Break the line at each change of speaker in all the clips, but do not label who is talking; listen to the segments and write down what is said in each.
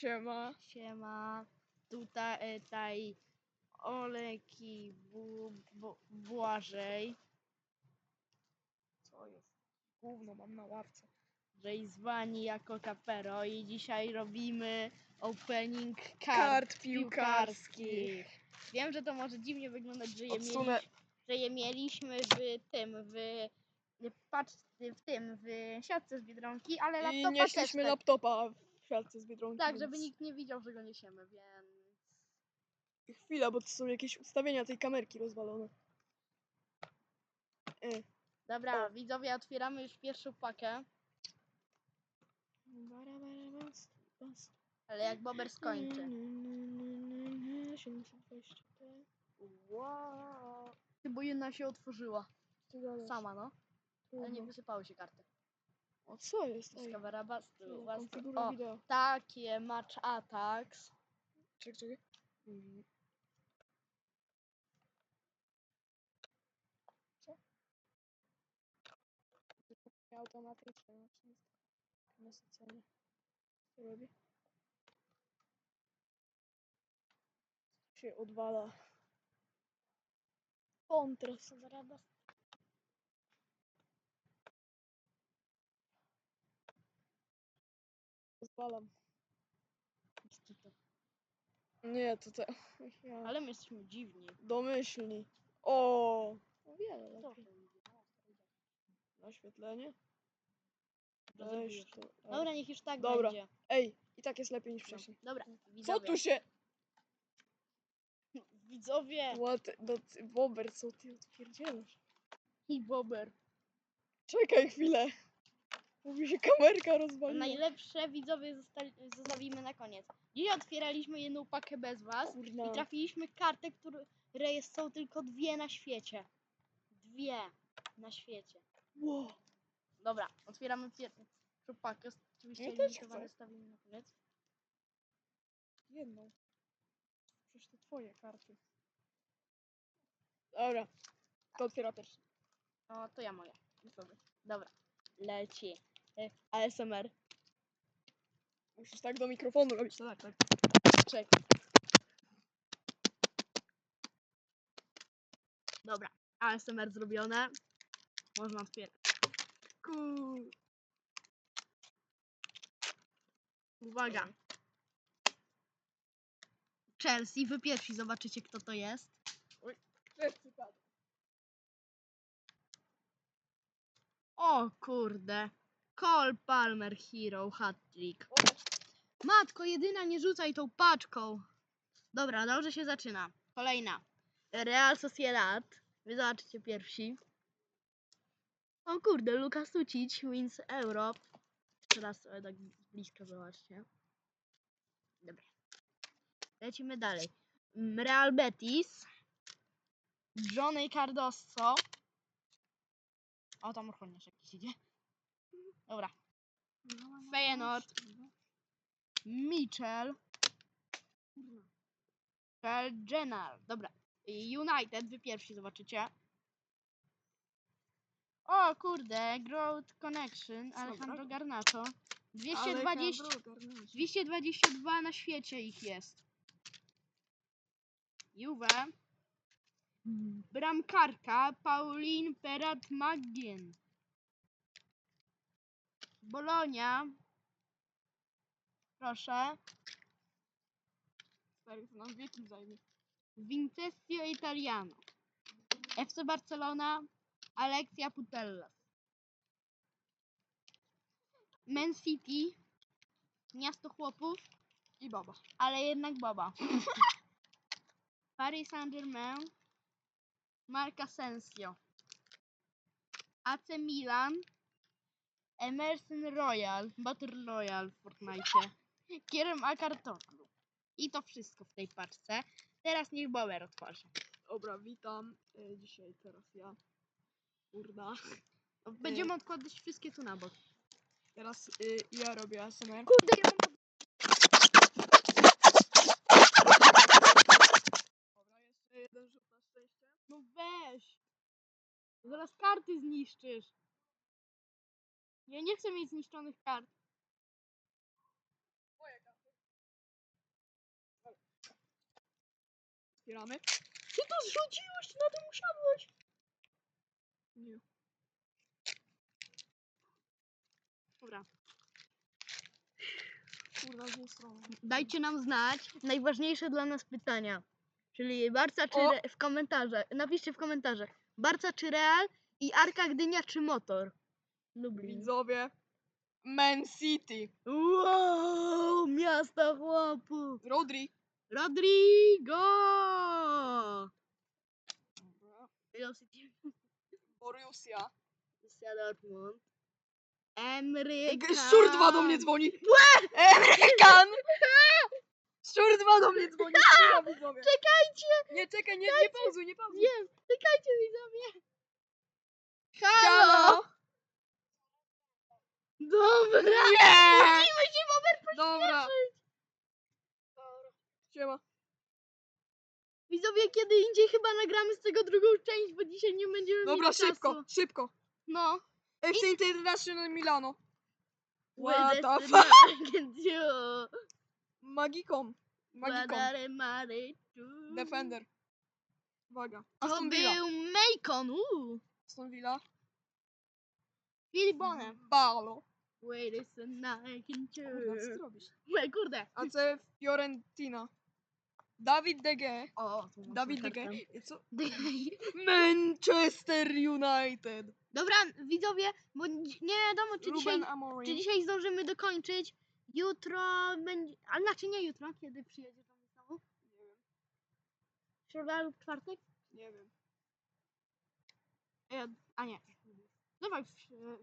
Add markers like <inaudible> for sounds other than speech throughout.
Siema.
Siema. Tutaj, tutaj Olek i Bu, Bu, Błażej.
Co jest? Gówno mam na ławce.
Że zwani jako Kapero i dzisiaj robimy opening kart,
Kart piłkarskich.
Wiem, że to może dziwnie wyglądać, że je,
Odsunę.
mieli, że je mieliśmy w tym, w, patrz, w tym, w siatce z Biedronki, ale
I
laptopa
nieśliśmy
też tak.
laptopa w siatce z Biedronki.
Tak, żeby
więc-
nikt nie widział, że go niesiemy, więc...
Chwila, bo to są jakieś ustawienia tej kamerki rozwalone. E,
Dobra, widzowie, otwieramy już pierwszą pakę,
bara, bara,
ale jak Bober skończy.
720.
Wow. Bo jedna się otworzyła. Sama, no. Ale nie wysypały się karty.
O co jest? Ej,
Discover Bas-
chwila,
Bas-
konfiguruj
O,
wideo.
takie match attacks.
Czekaj, czekaj. Mm. Co? Automatyczne na wszystko. Nasycenie. Co robi? Się odwala. Kontrast. Pozwalam. Nie, to te... Ja. <laughs>
Ale my jesteśmy dziwni.
Domyślni. O, o wiele lepiej.
to?
Naświetlenie. Weź to.
Dobra, niech już tak
Dobra.
będzie.
Ej, i tak jest lepiej niż wcześniej.
Dobra,
Co
widzowie.
tu się...
Widzowie
What? No, ty, Bober, co ty odpierdzielasz?
i Bober.
Czekaj chwilę. Mówi się kamerka rozwaliła.
Najlepsze widzowie zostali, zostawimy na koniec. Dzisiaj otwieraliśmy jedną pakę bez was
Kurna.
i trafiliśmy kartę, które jest, są tylko dwie na świecie. Dwie na świecie.
Wow.
Dobra, otwieramy pierwszą pakę. Oczywiście
Ja
limitowane stawimy na koniec.
Jedną. Przecież to twoje karty. Dobra. To otwiera pierwszy.
O, to ja moja. Dobra, leci. E, ASMR.
Musisz tak do mikrofonu robić. Tak, tak.
Czekaj. Dobra, ASMR zrobione. Można otwierać.
Cool.
Uwaga. Chelsea, wy pierwsi zobaczycie kto to jest.
Padł.
O kurde. Cole Palmer Hero Hat-Trick. Matko, jedyna nie rzucaj tą paczką. Dobra, dobrze się zaczyna. Kolejna. Real Sociedad. Wy zobaczycie pierwsi. O kurde, Lukas Tucic wins Euro. Teraz sobie tak z bliska zobaczcie. Dobra. Lecimy dalej. Mm, Real Betis. Johnny Cardoso. O, tam ochroniarz jakiś idzie. Dobra. Feyenoord. Mitchell. Jenner. Dobra. United, wy pierwsi zobaczycie. O kurde, Growth Connection, Alejandro Garnacho. 220, 222 na świecie ich jest. Juve. Bramkarka Pauline Perat Magin. Bolonia. Proszę.
Stary, to nam wieki zajmie.
Vincenzio Italiano. FC Barcelona, Alexia Putellas. Man City, miasto chłopów,
I baba.
ale jednak baba. <laughs> Paris Saint-Germain, Marc Asensio. AC Milan, Emerson Royal, Battle Royal w Fortnite. Kierem Akartoglu. I to wszystko w tej paczce. Teraz niech Bower otworzy.
Dobra, witam. E, dzisiaj teraz ja. Kurda.
Będziemy odkładać wszystkie tu na bok.
Teraz y, ja robię ASMR.
Kurde, ja mam...
Dobra, jeszcze jeden rzut na szczęście.
No weź! Zaraz karty zniszczysz. Ja nie chcę mieć zniszczonych kart.
Moje karty. Zbieramy. Ty to zrzuciłeś, na to usiadłeś. Nie.
Dobra.
Kurwa, z.
Dajcie nam znać najważniejsze dla nas pytania. Czyli Barca czy Re- w komentarzach. Napiszcie w komentarzach. Barca czy Real i Arka Gdynia czy Motor. Lublin.
Widzowie. Man City.
Wow, miasta chłopów.
Rodri.
Rodrigo! Velocity.
Borussia.
Borussia Dortmund. Emry.
Szczur 2 do mnie dzwoni. Amerykan! Szczur 2 do mnie dzwoni. <laughs>
Czekajcie!
Nie, czekaj, nie, nie pauzuj, nie pauzuj.
Wiem, czekajcie widzowie. Dobra!
Nie!
Musimy się Bober
Dobra. Siema.
Widzowie, kiedy indziej chyba nagramy z tego drugą część, bo dzisiaj nie będziemy
Dobra,
mieć
szybko,
czasu.
szybko.
No.
FC International Milano. What
What
the fuck?
fuck?
Magikom. Magikom. Defender. Uwaga.
To
Aston Villa.
był Macon, uuu.
Aston Villa.
Filip Bonem.
Barlo.
Wait a second,
Kurwa, co ty robisz?
Ue, Kurde.
AC Fiorentina. Dawid De Gea.
O, to
Dawid De. Gea. Co? <laughs> Manchester United.
Dobra, widzowie, bo dzi- nie wiadomo, czy dzisiaj,
Ruben
czy
Amorim.
dzisiaj zdążymy dokończyć. Jutro będzie, a znaczy nie jutro, kiedy przyjedziesz do mnie znowu?
Nie wiem,
Środa lub czwartek?
nie wiem.
E, a nie. Dawaj w,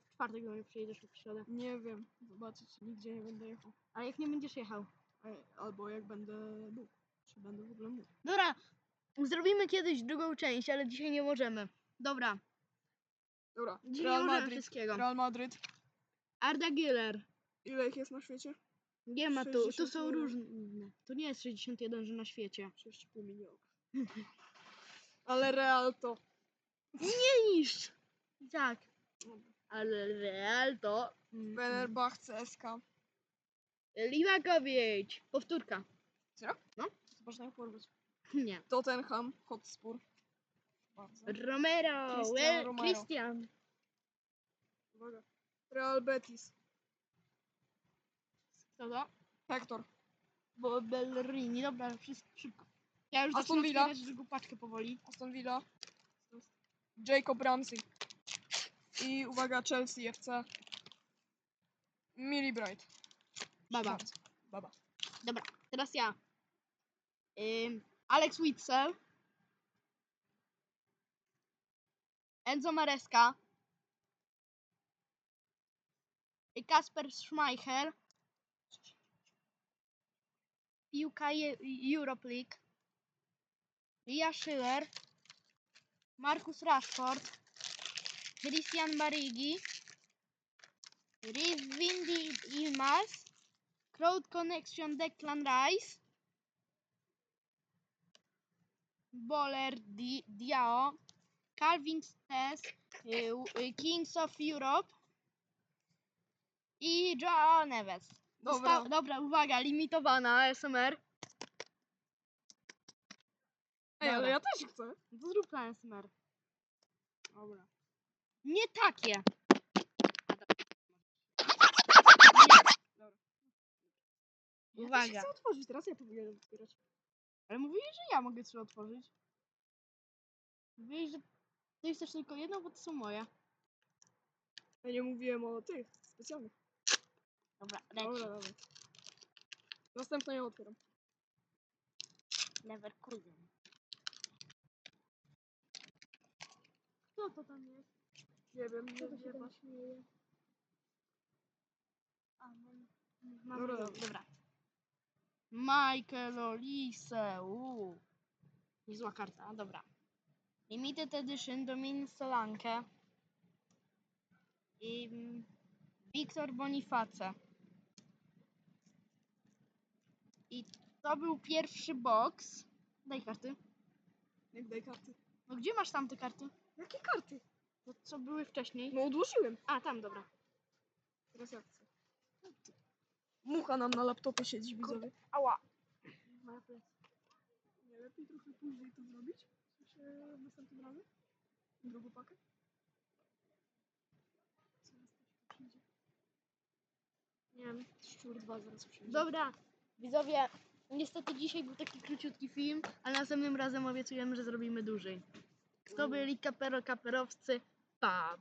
w czwartek do mnie przyjedziesz lub w środę.
Nie wiem. Zobaczyć, nigdzie nie będę jechał.
A jak nie będziesz jechał?
E, Albo jak będę mógł. Czy będę w ogóle mógł.
Dobra, zrobimy kiedyś drugą część, ale dzisiaj nie możemy. Dobra,
Dobra.
dzisiaj
Real
nie możemy
Madrid.
wszystkiego.
Real Madrid.
Arda Güler.
Ile ich jest na świecie?
Nie ma tu, to są
61.
różne. To nie jest 61, że na świecie.
6,5 miliona. <laughs> Ale Real to.
Nie niszcz! Tak. Ale Real to... mm,
Fenerbahce SK.
Livakovic. Powtórka.
Zobacz na porwać.
Nie.
Tottenham Hotspur. Bardzo.
Romero.
Cristiano
Well,
Romero.
Christian.
Uwaga. Real Betis.
Co to?
Hector.
Bo Bellerini. Dobra, wszystko szybko. Ja już
Aston
zaczynam
Villa.
drugą paczkę powoli.
Aston Villa. Jacob Ramsey. I uwaga, Chelsea FC. Millie Bright.
Baba.
Baba.
Dobra, teraz ja. Ym, Alex Witzel. Enzo Maresca. i Kasper Schmeichel. Piłka Je- Europe League. Lia Schiller. Marcus Rashford. Christian Barigi. Rivindi Ilmaz. Crowd Connection Declan Rice. Bowler Di Diao. Calvin Tess. y, Kings of Europe. I Joao Neves.
Dobra.
Zosta- dobra, uwaga, limitowana ASMR.
Ej, ale
Dobra.
ja też chcę.
To zrób na ASMR. Dobra. Nie takie.
Ja
Uwaga.
też chcę otworzyć, teraz ja powinienem otwierać.
Ale mówili, że ja mogę trzy otworzyć. Mówili, że ty chcesz tylko jedną, bo to są moje.
Ja nie mówiłem o tych specjalnych.
Dobra,
Dobra,
leci.
dobra. Następne ja otwieram.
Leverkusen. Co to tam jest?
Nie wiem, nie
się
wiem.
tam śmieje? A, no,
Dobra,
dobra,
dobra.
dobra. Michael Olise, uuu. Niezła karta, dobra. Limited Edition Domin Solanke. I mm, Wiktor Boniface. I to był pierwszy box. Daj karty.
Jak daj karty.
No gdzie masz tamte karty?
Jakie karty?
To co były wcześniej?
No odłożyłem.
A, tam, dobra.
Teraz ja chcę. Mucha nam na laptopie siedzi, widzowie.
Ała. Moja plecy.
Nie lepiej trochę później to zrobić? W sensie następnym razem? Drugą pakę? Zaraz też przyjdzie. Nie wiem, szczur dwa zaraz przyjdzie.
Dobra, widzowie, niestety dzisiaj był taki króciutki film, ale następnym razem obiecujemy, że zrobimy dłużej. To byli kapero kaperowcy. Bob.